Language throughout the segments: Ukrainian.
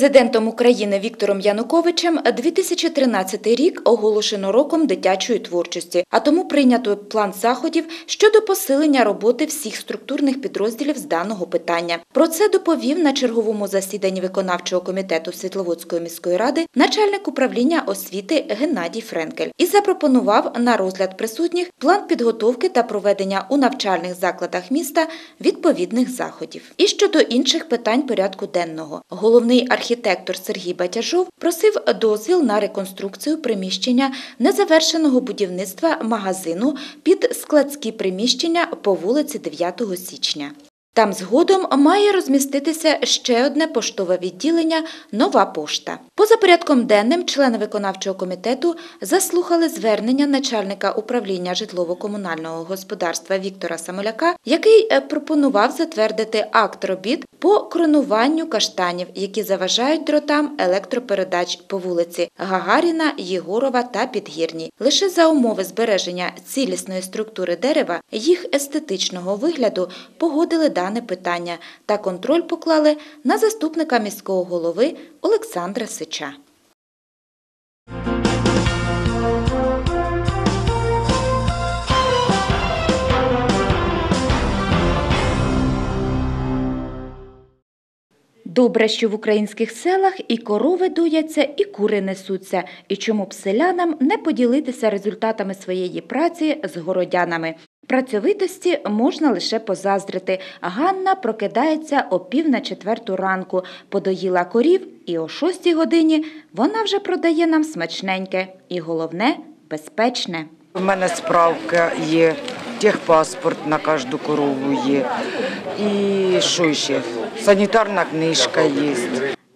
Президентом України Віктором Януковичем 2013 рік оголошено роком дитячої творчості, а тому прийнято план заходів щодо посилення роботи всіх структурних підрозділів з даного питання. Про це доповів на черговому засіданні виконавчого комітету Світловодської міської ради начальник управління освіти Геннадій Френкель і запропонував на розгляд присутніх план підготовки та проведення у навчальних закладах міста відповідних заходів. І щодо інших питань порядку денного, головний архітектор Сергій Батяжов просив дозвіл на реконструкцію приміщення незавершеного будівництва магазину під складські приміщення по вулиці 9 січня. Там згодом має розміститися ще одне поштове відділення Нова пошта. Поза порядком денним члени виконавчого комітету заслухали звернення начальника управління житлово-комунального господарства Віктора Самоляка, який е, пропонував затвердити акт робіт по кронуванню каштанів, які заважають дротам електропередач по вулиці Гагаріна, Єгорова та Підгірній. Лише за умови збереження цілісної структури дерева, їх естетичного вигляду погодили дане питання та контроль поклали на заступника міського голови Олександра Сича. Добре, що в українських селах і корови дояться, і кури несуться, і чому б селянам не поділитися результатами своєї праці з городянами. Працьовитості можна лише позаздрити. Ганна прокидається о пів на четверту ранку, подоїла корів, і о шостій годині вона вже продає нам смачненьке і головне безпечне. У мене справка є, техпаспорт на кожну корову є. І що ще? Санітарна книжка є.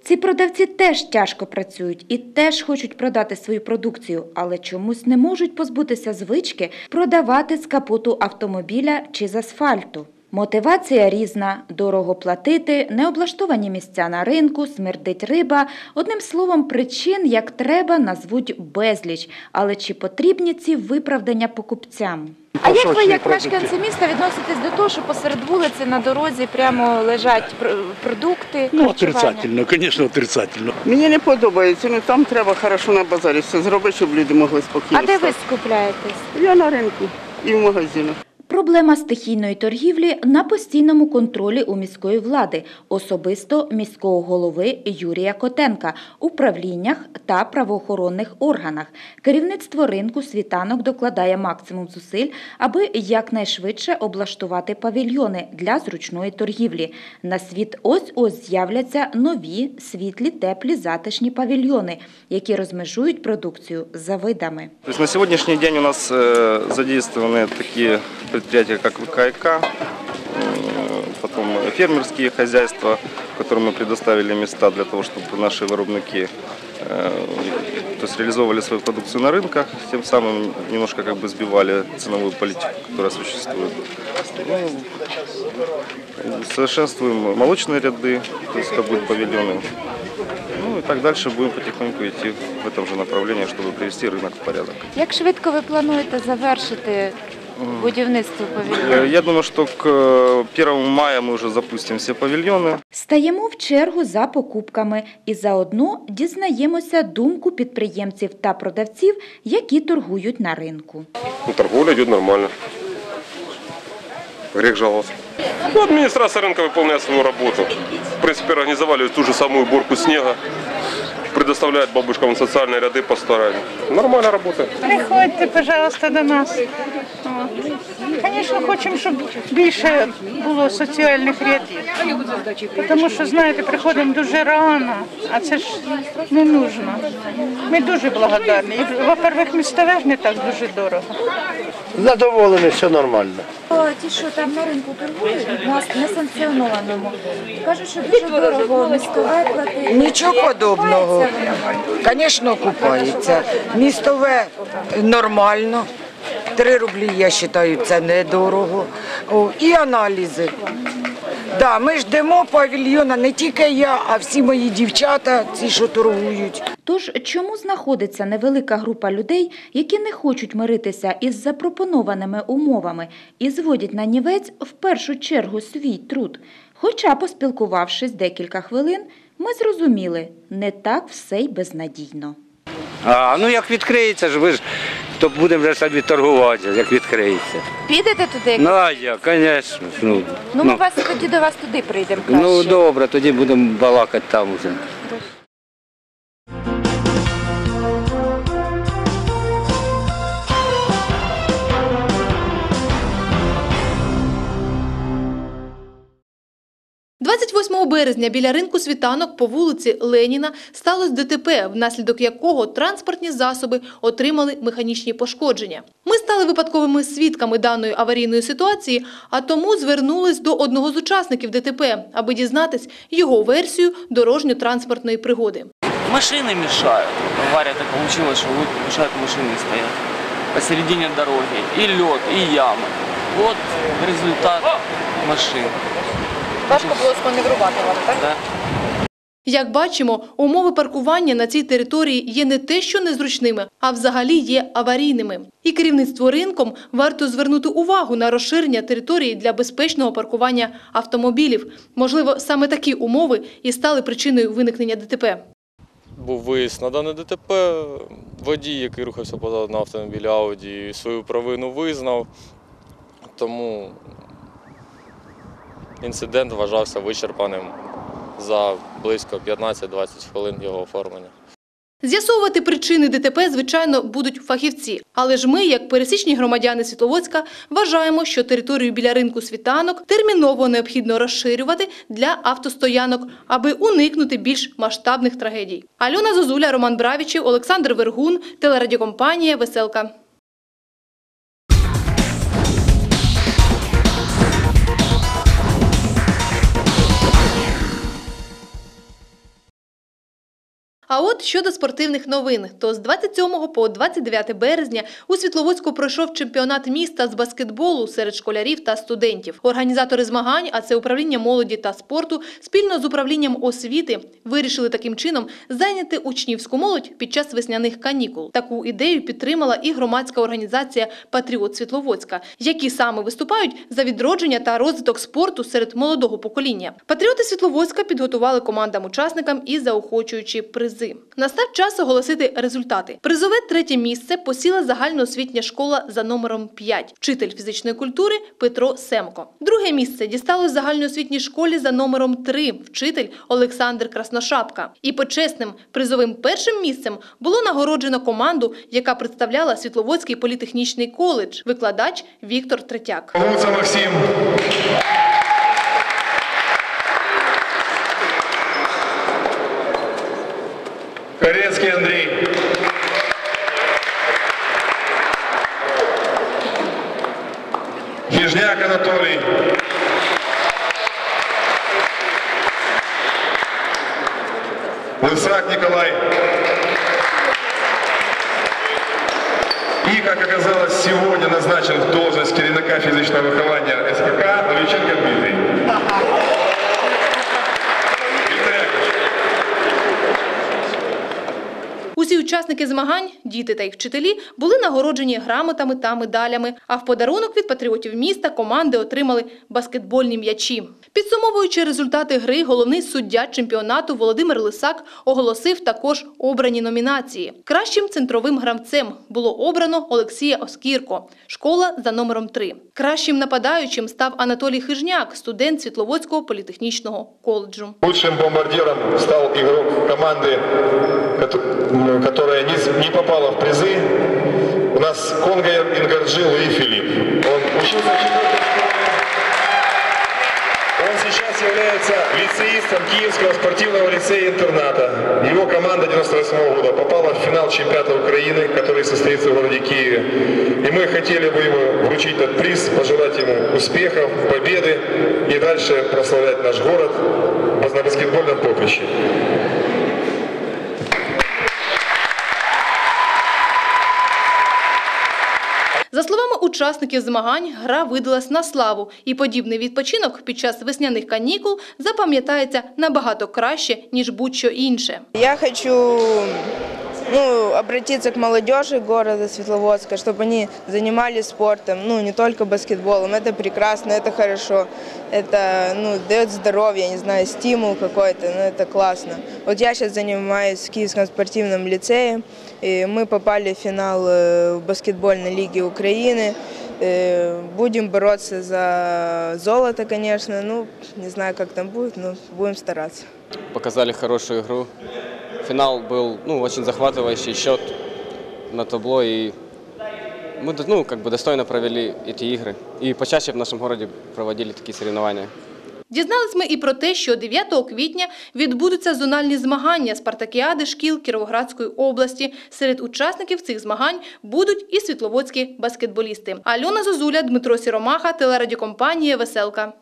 Ці продавці теж тяжко працюють і теж хочуть продати свою продукцію, але чомусь не можуть позбутися звички продавати з капоту автомобіля чи з асфальту. Мотивація різна, дорого платити, необлаштовані місця на ринку, смердить риба. Одним словом, причин, як треба, назвуть безліч. Але чи потрібні ці виправдання покупцям? А як ви, як мешканці міста, відноситесь до того, що посеред вулиці на дорозі прямо лежать пр- продукти? Ну, харчування? отрицательно, конечно, отрицательно. Мені не подобається, ну там треба хорошо на базарі все зробити, щоб люди могли спокійно. А де ви стати. скупляєтесь? Я на ринку і в магазинах. Проблема стихійної торгівлі на постійному контролі у міської влади, особисто міського голови Юрія Котенка, управліннях та правоохоронних органах. Керівництво ринку світанок докладає максимум зусиль, аби якнайшвидше облаштувати павільйони для зручної торгівлі. На світ ось ось з'являться нові світлі, теплі, затишні павільйони, які розмежують продукцію за видами. То на сегодняшний день у нас э, задействованы такие предприятия, как ВКИК, э, потом фермерские хозяйства, которым мы предоставили места для того, чтобы наши вырубники э, то есть реализовывали свою продукцию на рынках, тем самым немножко как бы сбивали ценовую политику, которая существует. Ну, совершенствуем молочные ряды, то есть как будут павильоны. Ну и так дальше будем потихоньку идти в этом же направлении, чтобы привести рынок в порядок. Як швидко ви плануєте завершити будівництво Э, павільйону? Я думаю, что к э, 1 мая мы уже запустим все павильоны. Стаємо в чергу за покупками і заодно дізнаємося думку підприємців та продавців, які торгують на ринку. Ну, торговля идет нормально. Грех жаловаться. Ну, администрация рынка выполняет свою работу. В принципе, организовали ту же самую уборку снега. Предоставляет бабушкам социальные ряды по старанию. Нормально работает. Приходьте, пожалуйста, до нас. Звісно, хочемо, щоб більше було соціальних рядів. Тому що, знаєте, приходимо дуже рано, а це ж не нужно. Ми дуже благодарні. І, Во-первых, містове ж не так дуже дорого. Задоволений, все нормально. Ті, що там на ринку торгують, у нас несанкціонованому. Кажуть, що дуже дорого містове платить. Нічого подобного. Звісно, купається. Містове нормально. Три рублі, я вважаю, це недорого. О, і аналізи. Да, ми ждемо павільйона не тільки я, а всі мої дівчата, ці, що торгують. Тож чому знаходиться невелика група людей, які не хочуть миритися із запропонованими умовами і зводять на нівець в першу чергу свій труд? Хоча, поспілкувавшись декілька хвилин, Ми зрозуміли, не так все й безнадійно. А, ну як відкриється ж, ви ж, то будемо вже собі торгувати, як відкриється. Підете туди? Ну, а я, звісно. Ну, Ну, ми ну, вас тоді до вас туди прийдемо краще. ну добре, тоді будемо балакати там уже. – березня біля ринку світанок по вулиці Леніна сталося ДТП, внаслідок якого транспортні засоби отримали механічні пошкодження. Ми стали випадковими свідками даної аварійної ситуації, а тому звернулись до одного з учасників ДТП, аби дізнатись його версію дорожньо-транспортної пригоди. Машины мешают. Авария так получилась, что вот мешают машины стоят посередине дороги. И лед, и ямы. Вот результат машин. Важко було сманеврувати вам, так? Да. Як бачимо, умови паркування на цій території є не те, що незручними, а взагалі є аварійними. І керівництво ринком варто звернути увагу на розширення території для безпечного паркування автомобілів. Можливо, саме такі умови і стали причиною виникнення ДТП. Був виїзд на дане ДТП. Водій, який рухався позаду на автомобілі Ауді, свою провину визнав. Тому інцидент вважався вичерпаним за близько 15-20 хвилин його оформлення. З'ясовувати причини ДТП, звичайно, будуть фахівці. Але ж ми, як пересічні громадяни Світловодська, вважаємо, що територію біля ринку світанок терміново необхідно розширювати для автостоянок, аби уникнути більш масштабних трагедій. Альона Зозуля, Роман Бравічев, Олександр Вергун, телерадіокомпанія Веселка. А от щодо спортивних новин, то з 27 по 29 березня у Світловодську пройшов чемпіонат міста з баскетболу серед школярів та студентів. Організатори змагань, а це управління молоді та спорту, спільно з управлінням освіти вирішили таким чином зайняти учнівську молодь під час весняних канікул. Таку ідею підтримала і громадська організація Патріот Світловодська, які саме виступають за відродження та розвиток спорту серед молодого покоління. Патріоти Світловодська підготували командам-учасникам і заохочуючі призи. Настав час оголосити результати. Призове третє місце посіла загальноосвітня школа за номером 5, вчитель фізичної культури Петро Семко. Друге місце дісталось загальноосвітній школі за номером 3, вчитель Олександр Красношапка. І почесним призовим першим місцем було нагороджено команду, яка представляла Світловодський політехнічний коледж, викладач Віктор Третяк. Гуца Максим. Фізичного виховання учасники змагань, діти та їх вчителі, були нагороджені грамотами та медалями. А в подарунок від патріотів міста команди отримали баскетбольні м'ячі. Підсумовуючи результати гри, головний суддя чемпіонату Володимир Лисак оголосив також обрані номінації. Кращим центровим гравцем було обрано Олексія Оскірко, школа за номером 3. Кращим нападаючим став Анатолій Хижняк, студент Світловодського політехнічного коледжу. Лучшим бомбардиром стал игрок команды, кото- м, которая не, не попала в призы. У нас Конго Ингарджи Луи Филипп. Он учился в. Он сейчас является лицеистом Киевского спортивного лицея-интерната. Его команда 98 года попала в финал чемпионата Украины, который состоится в городе Киеве. И мы хотели бы ему вручить этот приз, пожелать ему успехов, победы и дальше прославлять наш город на баскетбольном поприще. За словами учасників змагань, гра видалась на славу, і подібний відпочинок під час весняних канікул запам'ятається набагато краще, ніж будь-що інше. Я хочу ну, обратиться к молодежи города Светловодска, чтобы они занимались спортом, ну, не только баскетболом. Это прекрасно, это хорошо. Это, ну, дает здоровье, я не знаю, стимул какой-то, ну, это классно. Вот я сейчас занимаюсь в Киевском спортивном лицее, и мы попали в финал э, в баскетбольной лиге Украины. Э, Будем бороться за золото, конечно. Ну, не знаю, как там будет, но будем стараться. показали хорошую игру. Финал был ну, очень захватывающий счет на табло, и мы ну, как бы достойно провели эти игры. И почаще в нашем городе проводили такие соревнования. Дізнались ми і про те, що 9 квітня відбудуться зональні змагання спартакіади шкіл Кіровоградської області. Серед учасників цих змагань будуть і світловодські баскетболісти. Альона Зозуля, Дмитро Сіромаха, телерадіокомпанія Веселка.